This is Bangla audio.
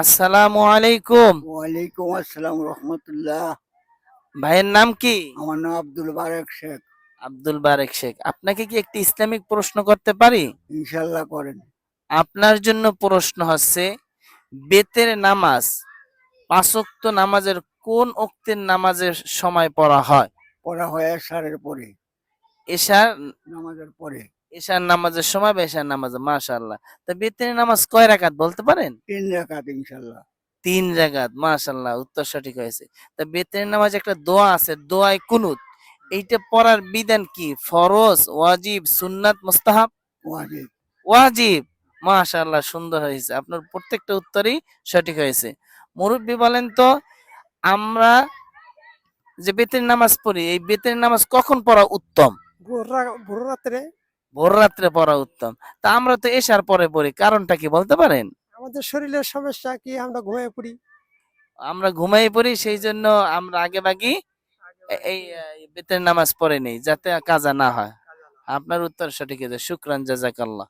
আসসালামু আলাইকুম। ওয়ালাইকুম আসসালাম রহমতুল্লাহ। ভাইয়ের নাম কি? আমার নাম আব্দুল বারেক শেখ। আব্দুল বারেক শেখ। আপনাকে কি একটি ইসলামিক প্রশ্ন করতে পারি? ইনশাল্লাহ করেন। আপনার জন্য প্রশ্ন হচ্ছে বেতের নামাজ পাঁচক্ত নামাজের কোন অক্তের নামাজের সময় পড়া হয়? পড়া হয় সারের পরে। এশার নামাজের পরে। এশার নামাজের সময় বা এশার নামাজ মাশাআল্লাহ। তা বেতের নামাজ কয় রাকাত বলতে পারেন? তিন রেখাত ইনশাল্লাহ তিন রাকাত মাশাআল্লাহ উত্তর সঠিক হয়েছে। তা বেতের নামাজ একটা দোয়া আছে দোয়ায় কুনুত। এইটা পড়ার বিধান কি? ফরজ ওয়াজিব সুন্নাত মুস্তাহাব? ওয়াজিব। ওয়াজিব মাশাআল্লাহ সুন্দর হয়েছে। আপনার প্রত্যেকটা উত্তরই সঠিক হয়েছে। মুরব্বী বলেন তো আমরা যে বেতের নামাজ পড়ি এই বেতের নামাজ কখন পড়া উত্তম? ভোর রাত্রে ভোর রাত্রে পড়া উত্তম। তা আমরা তো এশার পরে পড়ি কারণটা কি বলতে পারেন? আমাদের শরীরের সমস্যা কি আমরা ঘুমিয়ে পড়ি? আমরা ঘুমাই পড়ি সেই জন্য আমরা আগে বাকি এই বেতের নামাজ পড়ে নেই যাতে কাজা না হয়। আপনার উত্তর সঠিক আছে শুক্রান জাজাকাল্লাহ।